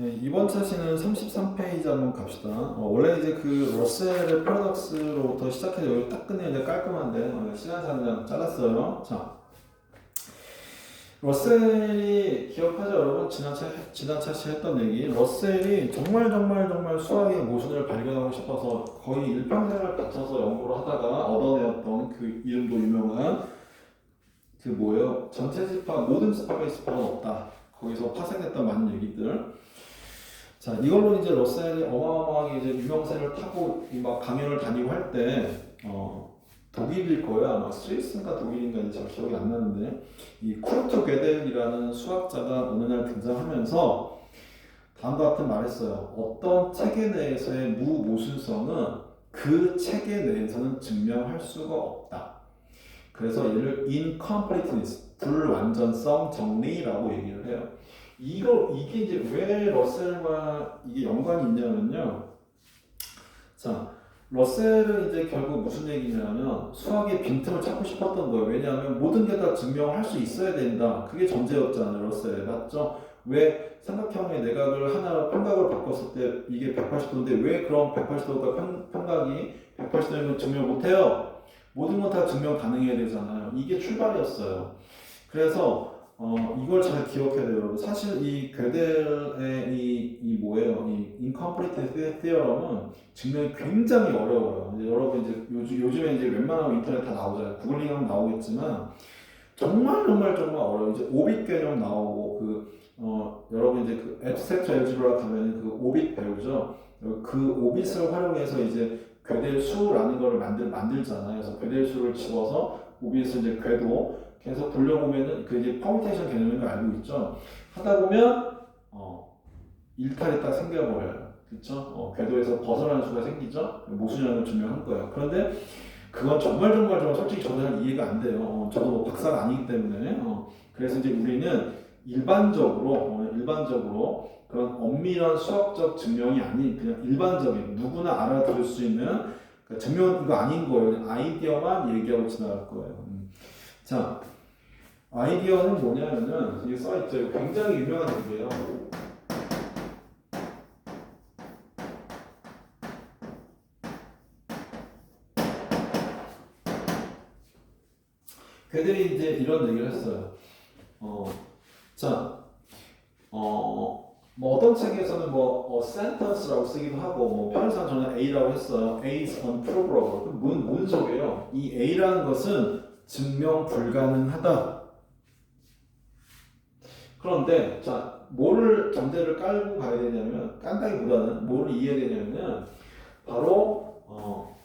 네, 이번 차시는 33페이지 한번 갑시다. 어, 원래 이제 그 러셀의 패러독스로부터 시작해서 여기 딱 끝내면 이제 깔끔한데 어, 시간상 그냥 잘랐어요. 자, 러셀이 기억하죠 여러분? 지난 차 지난 차시 했던 얘기. 러셀이 정말 정말 정말 수학의 모순을 발견하고 싶어서 거의 일평생을 바쳐서 연구를 하다가 얻어내었던 그 이름도 유명한 그 뭐예요? 전체 집합 모든 집합의 집합은 없다. 거기서 파생됐던 많은 얘기들. 자, 이걸로 이제 러셀이 어마어마하게 이제 유명세를 타고 이막 강연을 다니고 할 때, 어, 독일일 거야. 아마 스위스인가 독일인가 잘 기억이 안 나는데, 이 쿠르트 게델이라는 수학자가 어느 날 등장하면서 다음과 같은 말을 했어요. 어떤 체계 내에서의 무모순성은 그 체계 내에서는 증명할 수가 없다. 그래서 얘를 incompleteness, 불완전성 정리라고 얘기를 해요. 이거 이게 이제 왜 러셀과 이게 연관이 있냐면요. 자, 러셀은 이제 결국 무슨 얘기냐면 수학의 빈틈을 찾고 싶었던 거예요. 왜냐하면 모든 게 다 증명할 수 있어야 된다. 그게 전제였잖아요, 러셀 맞죠? 왜 삼각형의 내각을 하나 평각을 바꿨을 때 이게 180도인데 왜 그럼 180도가 평, 평각이 180도면 증명 못해요? 모든 건 다 증명 가능해야 되잖아요. 이게 출발이었어요. 그래서 어, 이걸 잘 기억해야 돼요, 여러분. 사실 이 gödel의 이, 이 뭐예요? 이 incomplete theorem은 증명이 굉장히 어려워요. 이제 여러분 이제 요즘, 요즘에 이제 웬만하면 인터넷 다 나오잖아요. 구글링하면 나오겠지만 정말 정말 정말 어려워요. 이제 오빗 개념 나오고 그, 어, 여러분 이제 그 abstract algebra 가면 그 오빗 배우죠. 그 오빗을 활용해서 이제 gödel 수라는 걸 만들, 만들잖아요. 그래서 gödel 수를 집어서 오빗을 이제 궤도 계속 돌려보면은 그 이제 퍼뮤테이션 개념인 걸 알고 있죠. 하다 보면 어 일탈이 딱 생겨버려요. 그렇죠? 어, 궤도에서 벗어나는 수가 생기죠. 모순이라는 걸 증명한 거예요. 그런데 그건 정말 정말 정말 솔직히 저도 잘 이해가 안 돼요. 어, 저도 뭐 박사가 아니기 때문에 어, 그래서 이제 우리는 일반적으로 어, 일반적으로 그런 엄밀한 수학적 증명이 아닌 그냥 일반적인 누구나 알아들을 수 있는 그 증명 이거 아닌 거예요. 아이디어만 얘기하고 지나갈 거예요. 음. 자, 아이디어는 뭐냐면은 여기 써 있죠. 굉장히 유명한 얘기예요. 그들이 이제 이런 얘기를 했어요. 어, 자, 어, 뭐 어떤 책에서는 뭐 어, sentence라고 쓰기도 하고 뭐 편의상 저는 A라고 했어요. A is unprovable. 뭔 소리예요? 이 A라는 것은 증명 불가능하다. 그런데 자 뭐를 전제를 깔고 가야 되냐면 깐다기보다는 뭐를 이해해야 되냐면 바로 어,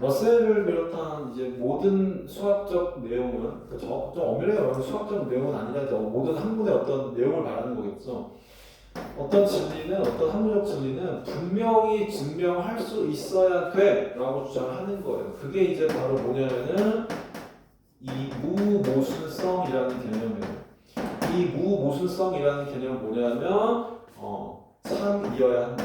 러셀을 비롯한 이제 모든 수학적 내용은 그 저, 좀 엄밀하게 말하면 수학적 내용은 아니라 저 모든 학문의 어떤 내용을 말하는 거겠죠. 어떤 진리는 어떤 학문적 진리는 분명히 증명할 수 있어야 돼라고 주장하는 거예요. 그게 이제 바로 뭐냐면은 이 무모순성이라는 개념이에요. 이 무모순성이라는 개념은 뭐냐면 어, 참이어야 한다.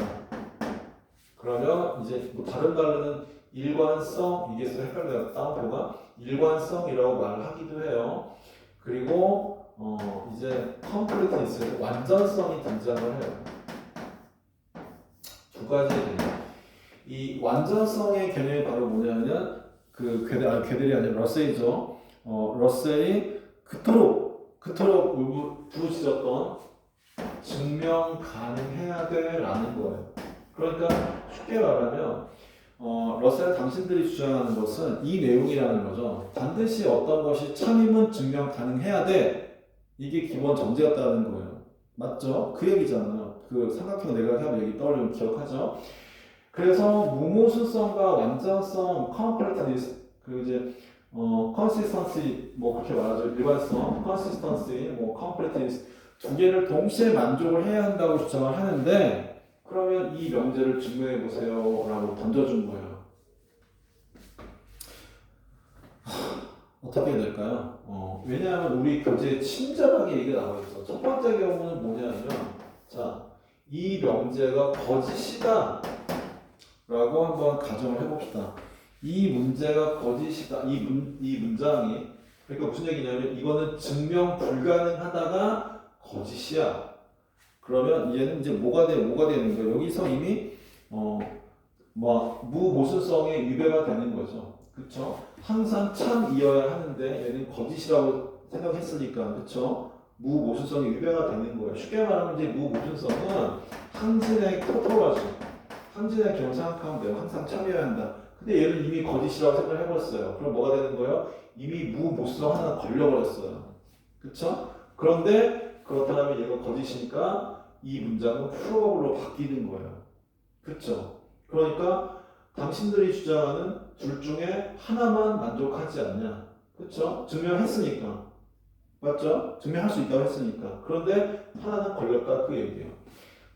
그러면 이제 뭐 다른 말로는 일관성 이게 좀 헷갈려요. 다운표가 일관성이라고 말을 하기도 해요. 그리고 어 이제 컴플리트니스 완전성이 등장을 해요. 두 가지 이 완전성의 개념이 바로 뭐냐면 그 괴들 아 괴들이 아니라 러셀이죠. 어 러셀이 그토록 그토록 부르짖었던 증명 가능해야 돼라는 거예요. 그러니까 쉽게 말하면 어, 러셀 당신들이 주장하는 것은 이 내용이라는 거죠. 반드시 어떤 것이 참임은 증명 가능해야 돼. 이게 기본 전제였다는 거예요. 맞죠? 그 얘기잖아요. 그 삼각형 내각형 얘기 떠올리면 기억하죠? 그래서 무모순성과 완전성, completeness, 그 이제 어, consistency 뭐 그렇게 말하죠. 일관성, consistency, 뭐 completeness 두 개를 동시에 만족을 해야 한다고 주장을 하는데 그러면 이 명제를 증명해 보세요 라고 던져준 거예요. 하, 어떻게 될까요? 어, 왜냐하면 우리 교재에 친절하게 얘기가 나와 있어. 첫 번째 경우는 뭐냐면, 자, 이 명제가 거짓이다. 라고 한번 가정을 해봅시다. 이 문제가 거짓이다. 이, 문, 이 문장이. 그러니까 무슨 얘기냐면, 이거는 증명 불가능하다가 거짓이야. 그러면 얘는 이제 뭐가 돼 뭐가 되는 거예요? 여기서 이미 어뭐 무모순성의 위배가 되는 거죠. 그렇죠? 항상 참이어야 하는데 얘는 거짓이라고 생각했으니까 그렇죠? 무모순성의 위배가 되는 거예요. 쉽게 말하면 이제 무모순성은 항진의 토토라지. 항진의 경우 생각하면. 항상 참여해야 한다. 근데 얘는 이미 거짓이라고 생각을 해버렸어요. 그럼 뭐가 되는 거예요? 이미 무모순성 하나 걸려버렸어요. 그쵸? 그런데 그렇다면 얘가 거짓이니까 이 문장은 프로버블로 바뀌는 거예요. 그쵸? 그러니까 당신들이 주장하는 둘 중에 하나만 만족하지 않냐. 그쵸? 증명했으니까. 맞죠? 증명할 수 있다고 했으니까. 그런데 하나는 걸렸다 그 얘기예요.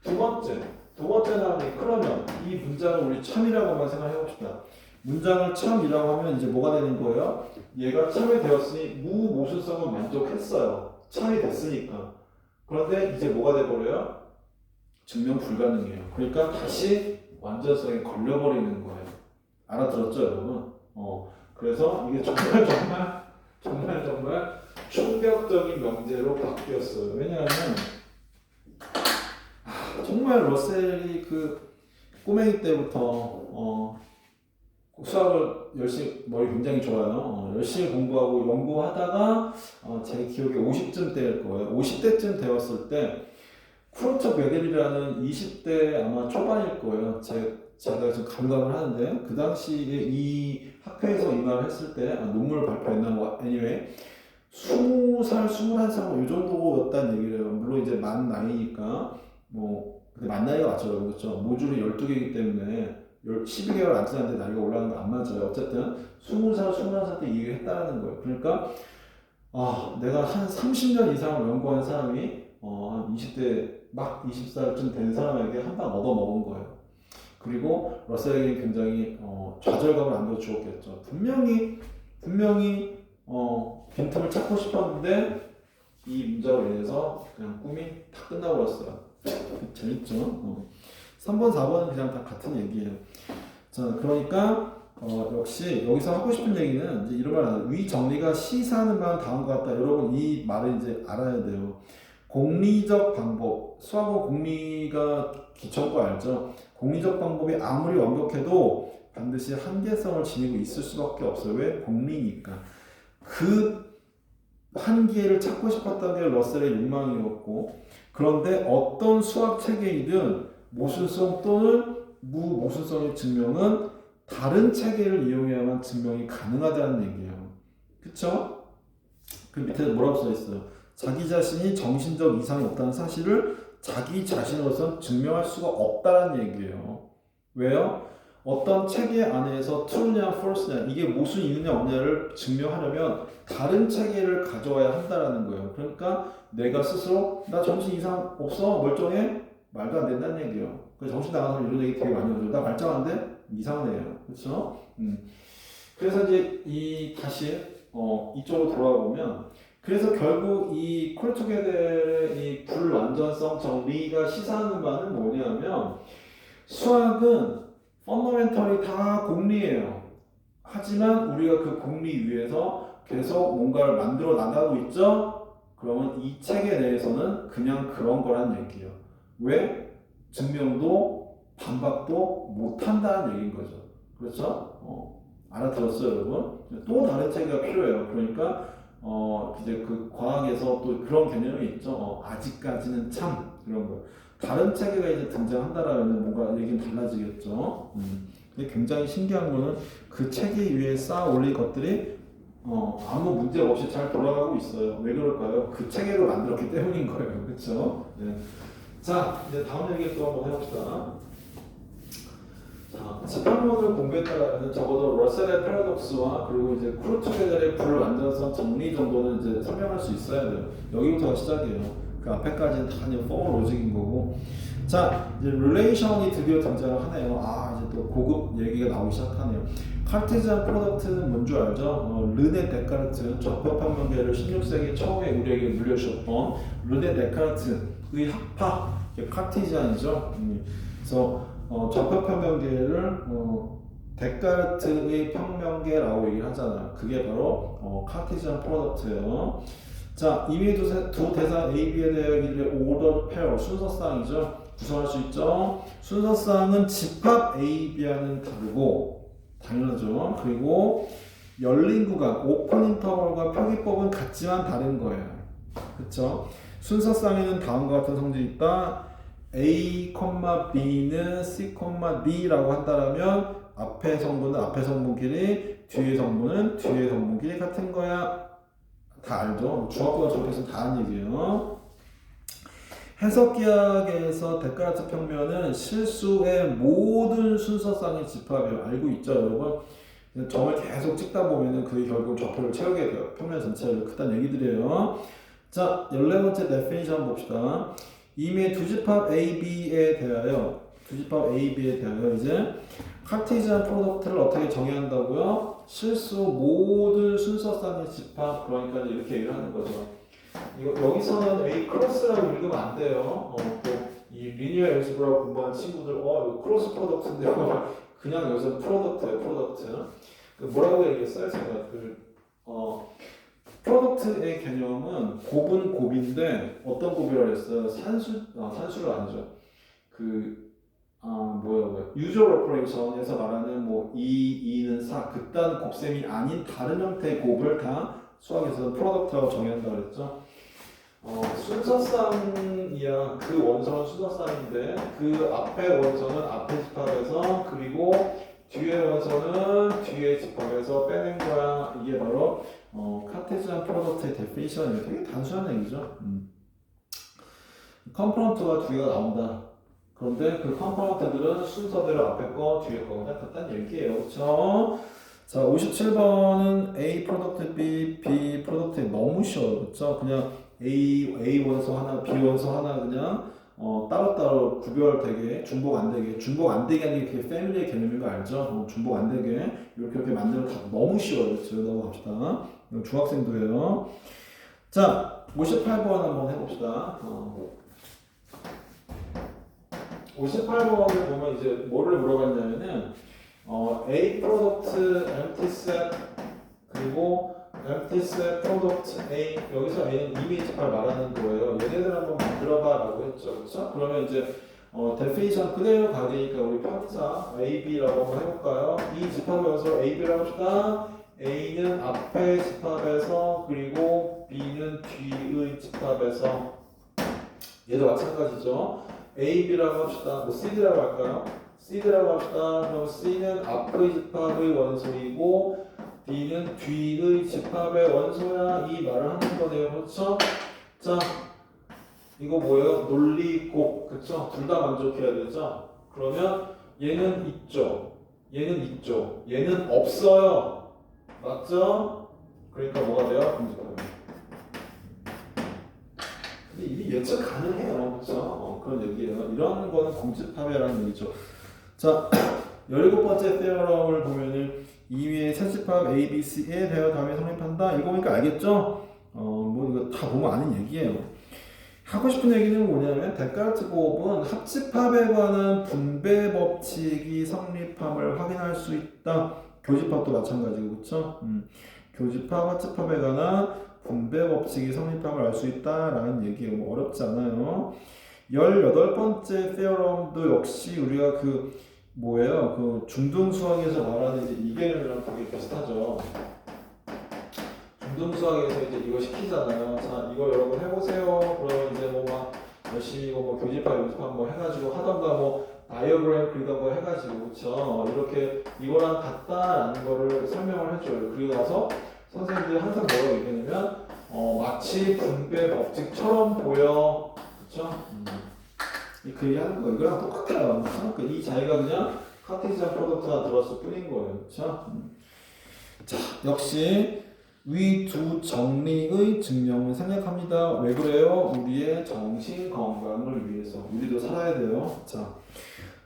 두 번째, 두 번째 사람이 그러면 이 문장을 우리 참이라고만 생각해 봅시다. 문장을 참이라고 하면 이제 뭐가 되는 거예요? 얘가 참이 되었으니 무모순성은 만족했어요. 참이 됐으니까. 그런데 이제 뭐가 돼버려요? 증명 불가능해요. 그러니까 다시 완전성에 걸려버리는 거예요. 알아들었죠, 여러분? 어, 그래서 이게 정말 정말 정말 정말 충격적인 명제로 바뀌었어요. 왜냐하면 아, 정말 러셀이 그 꼬맹이 때부터 어, 수학을 열심히 머리 굉장히 좋아요. 어, 열심히 공부하고 연구하다가 어, 제 기억에 50쯤 때일 거예요. 50대쯤 되었을 때 쿠르트 베델이라는 20대 아마 초반일 거예요. 제, 제가 지금 감각을 하는데 그 당시에 이 학회에서 이 말을 했을 때 아, 논문을 발표했나 뭐 anyway 20살, 21살 이 정도였다는 얘기를 해요. 물론 이제 만 나이니까 뭐 근데 만 나이가 맞죠, 그렇죠? 모듈이 12개이기 때문에 12개월 안 지났는데 나이가 올라가는 거 안 맞아요. 어쨌든 20살, 21살 때 얘기를 했다는 거예요. 그러니까 아, 내가 한 30년 이상을 연구한 사람이 어, 한 20대 막 20살쯤 된 사람에게 한 방 얻어먹은 거예요. 그리고 러셀에게 굉장히 어, 좌절감을 안겨주었겠죠. 분명히 분명히 어, 빈틈을 찾고 싶었는데 이 문제로 인해서 그냥 꿈이 다 끝나버렸어요. 재밌죠? 어. 3번, 4번은 그냥 다 같은 얘기예요. 자, 그러니까 어, 역시 여기서 하고 싶은 얘기는 이제 이런 말 하죠. 위 정리가 시사하는 바는 다음과 같다. 여러분 이 말을 이제 알아야 돼요. 공리적 방법, 수학은 공리가 기초인 거 알죠? 공리적 방법이 아무리 완벽해도 반드시 한계성을 지니고 있을 수밖에 없어요. 왜? 공리니까. 그 한계를 찾고 싶었던 게 러셀의 욕망이었고, 그런데 어떤 수학 체계이든 모순성 또는 무모순성의 증명은 다른 체계를 이용해야만 증명이 가능하다는 얘기예요. 그쵸? 그 밑에 뭐라고 써 있어요? 자기 자신이 정신적 이상이 없다는 사실을 자기 자신으로서 증명할 수가 없다는 얘기예요. 왜요? 어떤 체계 안에서 true냐 false냐 이게 무슨 있느냐 없느냐를 증명하려면 다른 체계를 가져와야 한다라는 거예요. 그러니까 내가 스스로 나 정신 이상 없어 멀쩡해 말도 안 된다는 얘기예요. 그 정신 나가서 이런 얘기 되게 많이 하죠. 나 말짱한데 이상한 애예요. 그렇죠? 음. 그래서 이제 이 다시 어, 이쪽으로 돌아가 보면 그래서 결국 이 콜투게델의 이 불완전성 정리가 시사하는 바는 뭐냐면 수학은 펀더멘털이 다 공리예요. 하지만 우리가 그 공리 위에서 계속 뭔가를 만들어 나가고 있죠? 그러면 이 체계 내에서는 그냥 그런 거란 얘기예요. 왜? 증명도 반박도 못한다는 얘기인 거죠. 그렇죠? 어, 알아들었어요, 여러분? 또 다른 체계가 필요해요. 그러니까 어, 이제 그 과학에서 또 그런 개념이 있죠. 어, 아직까지는 참 이런 거. 다른 체계가 이제 등장한다라면 뭔가 얘기는 달라지겠죠. 음. 근데 굉장히 신기한 거는 그 체계 위에 쌓아 올린 것들이 어, 아무 문제 없이 잘 돌아가고 있어요. 왜 그럴까요? 그 체계를 만들었기 때문인 거예요. 그렇죠? 네. 자, 이제 다음 얘기 또 한번 해봅시다. 자, 지난번을 공부했다라는 적어도 러셀의 패러독스와 그리고 이제 크루트게델의 불완전성 정리 정도는 이제 설명할 수 있어야 돼요. 여기부터가 시작이에요. 그 앞에까지는 다 그냥 포멀 로직인 거고. 자, 이제 릴레이션이 드디어 등장을 하네요. 아, 이제 또 고급 얘기가 나오기 시작하네요. 카르테지안 프로덕트는 뭔 줄 알죠? 어, 르네 데카르트, 적법한명계를 16세기 처음에 우리에게 물려주셨던 르네 데카르트 이게 카르테지안이죠. 음, 그래서 어, 적합평면계를 어, 데카르트의 평면계라고 얘기를 하잖아요. 그게 바로 어, 카르테지안 프로덕트예요. 자, 이미 두, 세- 두 대사 A, B에 대해 이들의 order pair 순서쌍이죠. 구성할 수 있죠. 순서쌍은 집합 A, B와는 다르고 당연하죠. 그리고 열린 구간, 오픈 인터벌과 표기법은 같지만 다른 거예요. 그렇죠? 순서쌍에는 다음과 같은 성질이 있다. A, B는 C, D라고 한다면 앞에 성분은 앞에 성분끼리, 뒤에 성분은 뒤에 성분끼리 같은 거야. 다 알죠? 중학교가 저렇게 다 아는 얘기예요. 해석기학에서 데카르트 평면은 실수의 모든 순서쌍의 집합이에요. 알고 있죠, 여러분? 점을 계속 찍다 보면은 그게 결국 좌표를 채우게 돼요. 평면 전체를 그딴 얘기들이에요. 자, 14번째 데피니션 봅시다. 이미 두 집합 A, B에 대하여 두 집합 A, B에 대하여 이제 카티지안 프로덕트를 어떻게 정의한다고요? 실수 모든 순서쌍의 집합 그러니까 이렇게 얘기를 하는 거죠. 이거 여기서는 A 크로스라고 읽으면 안 돼요. 어, 또이 리니어 엘즈브라 공부한 친구들 어 이거 크로스 프로덕트인데요. 그냥 여기서 프로덕트예요. 프로덕트. 그 뭐라고 얘기했어요? 제가 그 어. 프로덕트의 개념은 곱은 곱인데 어떤 곱이라고 했어요? 산수 아, 산수가 아니죠. 그 아, 뭐야 뭐야 유저 오퍼레이션에서 말하는 뭐 2, 2는 4 그딴 곱셈이 아닌 다른 형태의 곱을 다 수학에서는 프로덕트라고 정의한다 그랬죠. 어, 순서쌍이야 그 원성은 순서쌍인데 그 앞에 원성은 앞에 집합에서 그리고 뒤에 원성은 뒤에 집합에서 빼낸 거야 이게 바로 어, 카테지안 프로덕트의 데피니션이 되게 단순한 얘기죠. 음. 컴포넌트가 두 개가 나온다. 그런데 그 컴포넌트들은 순서대로 앞에 거, 뒤에 거 그냥 간단 얘기예요. 그렇죠? 자, 57번은 A 프로덕트 B, B 프로덕트 너무 쉬워요. 그렇죠? 그냥 A, A 원소 하나, B 원소 하나 그냥 어, 따로따로 구별되게 중복 안 되게 중복 안 되게 하는 게 그게 패밀리의 개념인 거 알죠? 어, 중복 안 되게 이렇게 이렇게 만들면 다 너무 쉬워요. 그렇죠? 넘어갑시다. 이건 중학생도 해요. 자, 58번 한번 해봅시다. 어. 58번을 보면 이제 뭐를 물어봤냐면은 어, A 프로덕트 empty set 그리고 empty set 프로덕트 A 여기서 A는 이미 집합 말하는 거예요. 얘네들 한번 만들어봐라고 했죠. 그렇죠? 그러면 이제 어, 데피니션 그대로 가니까 우리 편사 A, B라고 한번 해볼까요? 이 집합에서 A, B라고 합시다. A는 앞에 집합에서 그리고 B는 뒤의 집합에서 얘도 마찬가지죠. A, B라고 합시다. 뭐 C라고 할까요? C라고 합시다. 그럼 C는 앞의 집합의 원소이고 D는 뒤의 집합의 원소야. 이 말을 하는 거네요. 그렇죠? 자, 이거 뭐예요? 논리 꼭 그쵸? 둘 다 만족해야 되죠? 그러면 얘는 있죠. 얘는 있죠. 얘는 없어요. 맞죠? 그러니까 뭐가 돼요? 근데 이게 예측 가능해요. 그쵸? 어, 그런 얘기예요. 이런 거는 공집합이라는 얘기죠. 자, 17번째 페어럼을 보면은 이위의 세집합 A, B, C에 대어 다음에 성립한다. 이거 보니까 알겠죠? 어, 뭐 이거 다 보면 아는 얘기예요. 하고 싶은 얘기는 뭐냐면 데카르트 곱은 합집합에 관한 분배 법칙이 성립함을 확인할 수 있다. 교집합도 마찬가지고 그렇죠? 음, 교집합, 합집합에 관한 분배 법칙이 성립함을 알 수 있다라는 얘기예요. 뭐 어렵지 않아요. 18번째 페어럼도 역시 우리가 그 뭐예요? 그 중등 수학에서 말하는 이제 이 개념이랑 되게 비슷하죠. 중등 수학에서 이제 이거 시키잖아요. 자, 이거 여러분 해보세요. 그러면 이제 뭐 막 열심히 이거 뭐 교집합, 요집합 뭐 해가지고 하던가 뭐 다이어그램 그리던 거 해가지고 그쵸? 이렇게 이거랑 같다라는 거를 설명을 해줘요. 그리고 나서 선생님들이 항상 뭐라고 얘기하냐면 어, 마치 분배 법칙처럼 보여. 그쵸? 음. 그 얘기 하는 거 이거랑 똑같아요. 그러니까 이 자기가 그냥 카테지안 프로덕트가 들어왔을 뿐인 거예요. 그쵸? 음. 자, 역시 위 두 정리의 증명을 생략합니다. 왜 그래요? 우리의 정신 건강을 위해서. 우리도 살아야 돼요. 자,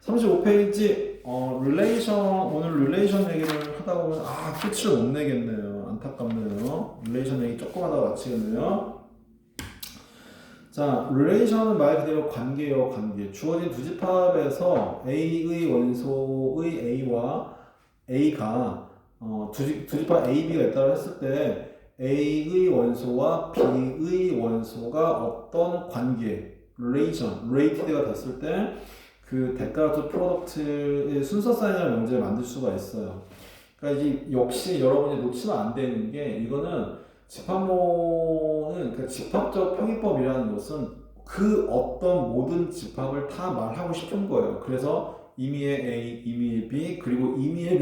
35페이지 어, 릴레이션 오늘 릴레이션 얘기를 하다 보면 아 끝을 못 내겠네요. 안타깝네요. 릴레이션 얘기 조금 하다가 마치겠네요. 자, 릴레이션은 말 그대로 관계요, 관계. 주어진 두 집합에서 A의 원소의 A와 A가 어, 두, 집- 두 집합 A, B가 있다고 했을 때 A의 원소와 B의 원소가 어떤 관계, relation, related가 됐을 때 그 데카르트 프로덕트의 순서 사인이라는 명제를 만들 수가 있어요. 그러니까 이제 역시 여러분이 놓치면 안 되는 게 이거는 집합론은 그 집합적 평이법이라는 것은 그 어떤 모든 집합을 다 말하고 싶은 거예요. 그래서 임의의 A, 임의의 B, 그리고 임의의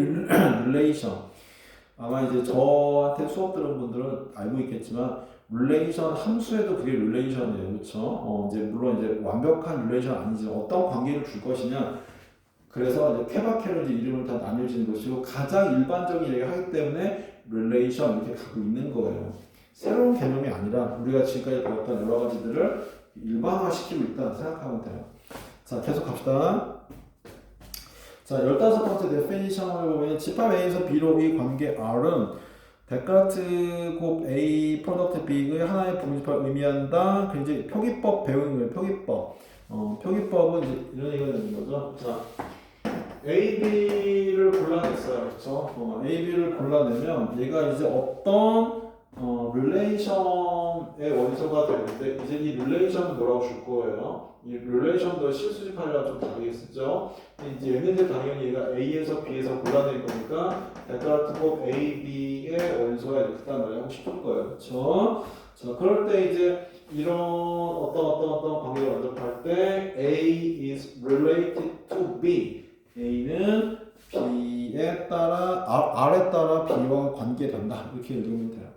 릴레이션. 아마 이제 저한테 수업 들은 분들은 알고 있겠지만 릴레이션 함수에도 그게 릴레이션이에요. 그렇죠? 어, 이제 물론 이제 완벽한 릴레이션 아니지만 어떤 관계를 줄 것이냐. 그래서 이제 케바케로 이제 이름을 다 나뉘어지는 것이고 가장 일반적인 얘기를 하기 때문에 릴레이션 이렇게 갖고 있는 거예요. 새로운 개념이 아니라 우리가 지금까지 배웠던 여러 가지들을 일반화시키고 있다 생각하면 돼요. 자, 계속 갑시다. 자, 열다섯 번째 데피니션을 보면 집합 A에서 B로 이 관계 R은 데카르트 곱 A 프로덕트 B의 하나의 부분집합을 의미한다. 그 이제 표기법 배우는 거예요. 표기법. 어, 표기법은 이제 이런 얘기가 되는 거죠. 자, A, B를 골라냈어요. 그렇죠? 어, A, B를 골라내면 얘가 이제 어떤 어, 릴레이션의 원소가 되는데 이제 이 릴레이션은 뭐라고 줄 거예요? 이 릴레이션도 실수집합이랑 좀 다르게 쓰죠. 이제 얘네들 당연히 얘가 A에서 B에서 골라낼 거니까 데카르트 곱 A, B의 원소야 이렇게 딱 말하고 싶을 거예요. 그렇죠? 자, 그럴 때 이제 이런 어떤 어떤 어떤 관계를 만족할 때 A is related to B. A는 B에 따라 R, R에 따라 B와 관계된다. 이렇게 읽으면 돼요.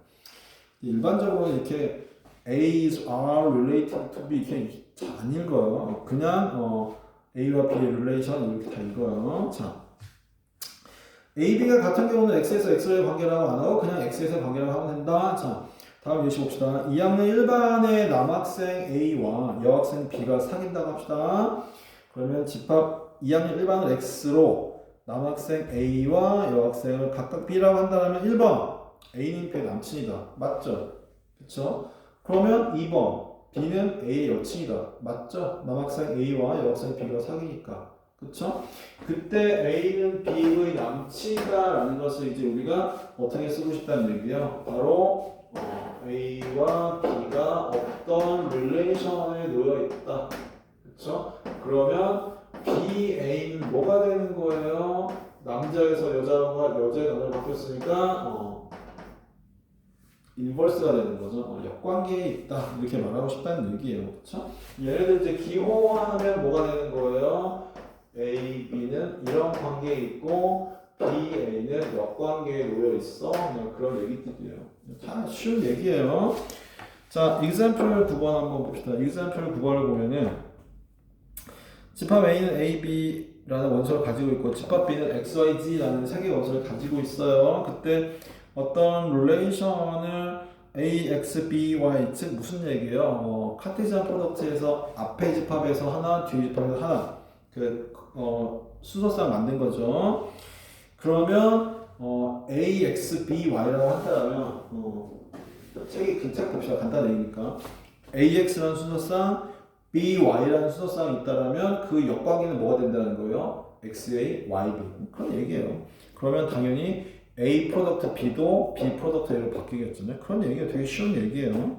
일반적으로 이렇게 A is R related to B 이렇게 잘안 읽어요. 그냥 어, A와 B의 relation 이렇게 다 읽어요. 자, A, B가 같은 경우는 X에서 X의 관계라고 안 하고 그냥 X에서 관계라고 하면 된다. 자, 다음 예시 봅시다. 2학년 일반의 남학생 A와 여학생 B가 사귄다고 합시다. 그러면 집합 2학년 일반을 X로 남학생 A와 여학생을 각각 B라고 한다면 1번 B의 남친이다. 맞죠? 그쵸? 그러면 2번 B는 A의 여친이다. 맞죠? 남학생 A와 여학생 B가 사귀니까. 그쵸? 그때 A는 B의 남친이다 라는 것을 이제 우리가 어떻게 쓰고 싶다는 얘기예요. 바로 어, A와 B가 어떤 릴레이션에 놓여 있다. 그쵸? 그러면 B, A는 뭐가 되는 거예요? 남자에서 여자가 여자의 남자로 바뀌었으니까 어, 인버스가 되는 거죠. 어, 역관계에 있다 이렇게 말하고 싶다는 얘기예요. 그렇죠? 얘네들 이제 기호화하면 뭐가 되는 거예요? A, B는 이런 관계에 있고 B, A는 역관계에 놓여 있어. 그런 얘기들이에요. 다 쉬운 얘기예요. 자, example 9번 한번 봅시다. example 9번을 보면은 집합 A는 A, B라는 원소를 가지고 있고 집합 B는 X, Y, Z라는 세 개의 원소를 가지고 있어요. 그때 어떤 릴레이션을 A, X, B, Y 즉 무슨 얘기예요? 어, 카테시안 프로덕트에서 앞에 집합에서 하나, 뒤 집합에서 하나 그 어, 순서상 만든 거죠. 그러면 어, A, X, B, Y라고 한다면 어, 책이 그책 봅시다. 간단하니까 AX라는 순서상 B, Y라는 순서상이 있다라면 그 역관계는 뭐가 된다는 거예요? XA, YB 그런 얘기예요. 그러면 당연히 A 프로덕트 B도 B 프로덕트 A로 바뀌겠잖아요. 그런 얘기가 되게 쉬운 얘기예요.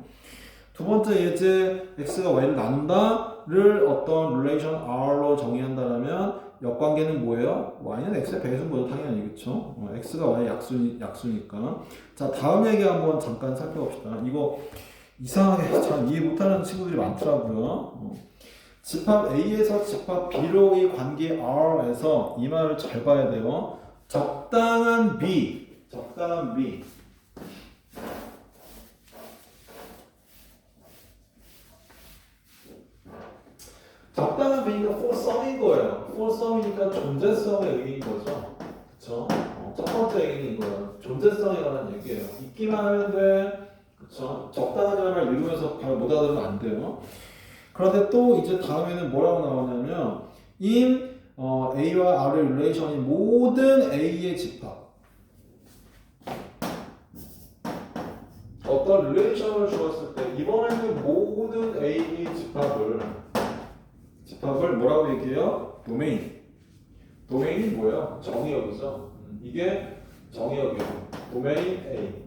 두 번째 예제 X가 Y를 나눈다를 어떤 릴레이션 R로 정의한다면 역관계는 뭐예요? Y는 X의 배수보다 당연히 그렇죠. 어, X가 Y 약수 약수니까. 자 다음 얘기 한번 잠깐 살펴봅시다. 이거 이상하게 잘 이해 못하는 친구들이 많더라고요. 어. 집합 A에서 집합 B로의 관계 R에서 이 말을 잘 봐야 돼요. 적당한 B, 적당한 B. 적당한 B니까 for some인 거예요. for some이니까 존재성의 의미인 거죠. 그쵸? 어, 첫 번째 얘기는 이거예요. 존재성에 관한 얘기예요. 있기만 돼. 그쵸? 적당하다는 말 읽으면서 바로 못 알아들으면 안 돼요. 그런데 또 이제 다음에는 뭐라고 나오냐면 in 어, A와 R의 릴레이션이 모든 A의 집합 어떤 릴레이션을 주었을 때 이번에는 모든 A의 집합을 집합을 뭐라고 얘기해요? 도메인 도메인이 뭐예요? 정의역이죠 음, 이게 정의역이에요 도메인 A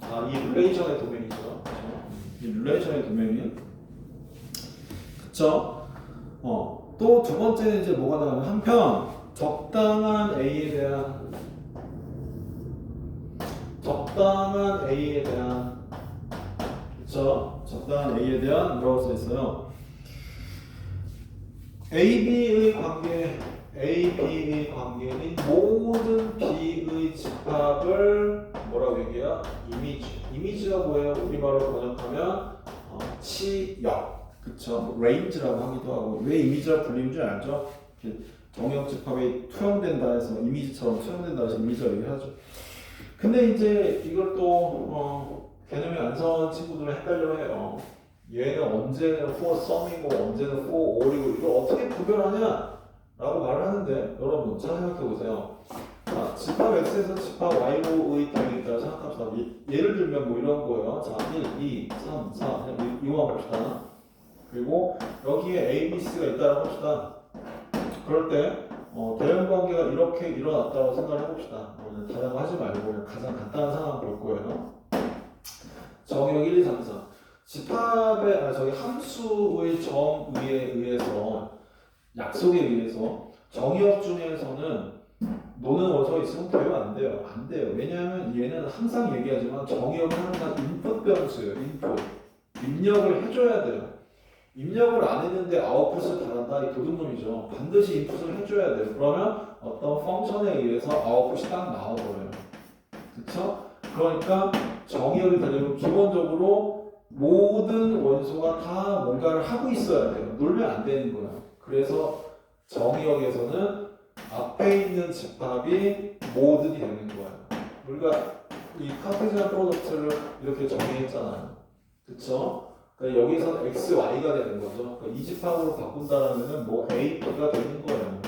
아, 이 릴레이션의 도메인이죠. 이 릴레이션의 도메인. 그쵸? 어, 또 두 번째는 이제 뭐가 나가면 한편 적당한 A에 대한 적당한 A에 대한 그쵸? 적당한 A에 대한 뭐라고 써 있어요? AB의 관계, AB의 관계는 모든 B의 집합을 뭐라고 얘기해요? 이미지. 이미지가 뭐예요? 우리말로 번역하면 어, 치역. 그쵸? 뭐 레인지라고 하기도 하고 왜 이미지라 불리는 줄 알죠? 정역 집합이 투영된다 해서 이미지처럼 투영된다 해서 이미지라고 얘기하죠. 근데 이제 이걸 또 어, 개념이 안 서는 친구들은 헷갈려 해요. 얘는 언제는 for some이고 언제는 for all이고 이걸 어떻게 구별하냐? 라고 말을 하는데 여러분 잘 생각해 보세요. 자, 집합 X에서 집합 Y로의 있다고 생각합시다. 예- 예를 들면 뭐 이런 거예요. 자, 1, 2, 3, 4 그냥 이- 이거만 봅시다. 그리고 여기에 A, B, C가 있다고 합시다. 그럴 때 어, 대응 관계가 이렇게 일어났다고 생각을 해봅시다. 오늘 다른 거 하지 말고 가장 간단한 상황 볼 거예요. 정의역 1, 2, 3, 4. 집합의 아 저기 함수의 정의에 의해서 약속에 의해서 정의역 중에서는 노는 원소가 있으면 돼요 안 돼요 안 돼요 왜냐하면 얘는 항상 얘기하지만 정의역은 항상 인풋 변수예요 인풋 입력을 해줘야 돼요 입력을 안 했는데 아웃풋을 달한다 이 도둑놈이죠 반드시 인풋을 해줘야 돼요 그러면 어떤 펑션에 의해서 아웃풋이 딱 나와버려요 그쵸? 그러니까 정의역이 되려면 기본적으로 모든 원소가 다 뭔가를 하고 있어야 돼요. 놀면 안 되는 거예요. 그래서 정의역에서는 앞에 있는 집합이 모든이 되는 거예요. 우리가 이 카테지안 프로덕트를 이렇게 정의했잖아요. 그쵸? 그러니까 여기서 x, y가 되는 거죠. 그러니까 이 집합으로 바꾼다라면 뭐 a, b가 되는 거예요.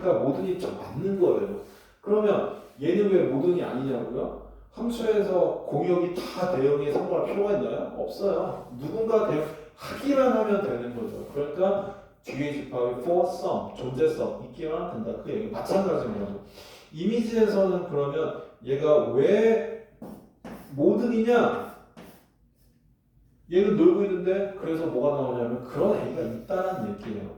그러니까 모든이 좀 맞는 거예요. 그러면 얘는 왜 모든이 아니냐고요? 함수에서 공역이 다 대응에 성공할 필요가 있나요? 없어요. 누군가 대응 하기만 하면 되는 거죠. 그러니까 뒤에 집합이 for some, 존재성 있기만 된다. 그 얘기 마찬가지인 거죠. 이미지에서는 그러면 얘가 왜 모든이냐? 얘는 놀고 있는데 그래서 뭐가 나오냐면 그런 A가 있다는 얘기예요.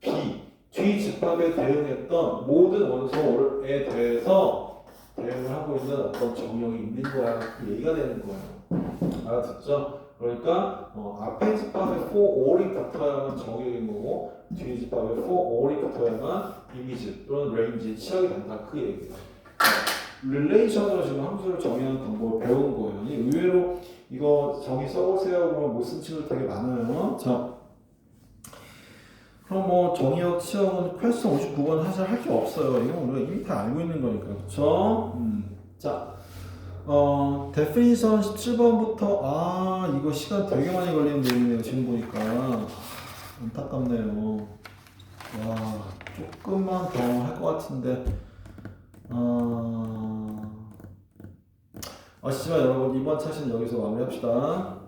B, 뒤 집합에 대응했던 모든 원소에 대해서 대응을 하고 있는 어떤 정령이 있는 거야. 그 얘기가 되는 거예요. 알아듣죠? 그러니까 어, 앞에 집합에 for all이 붙어야만 정의역인 거고 뒤에 집합에 for all이 붙어야만 이미지 또는 range, 치역이 된다. 그 얘기예요. 릴레이션으로 지금 함수를 정의하는 방법을 배운 거예요. 이 의외로 이거 정의 써보세요 그러면 못쓴 친구들 되게 많아요. 자, 그럼 뭐 정의역, 치역은 퀘스천 59번 사실 할 게 없어요. 이건 우리가 이미 다 알고 있는 거니까, 그렇죠? 음. 자, 어, 데피니션 17번부터 아 이거 시간 되게 많이 걸리는 내용이네요. 지금 보니까 안타깝네요. 와, 조금만 더 할 것 같은데. 어... 아시지만 여러분 이번 차시는 여기서 마무리합시다.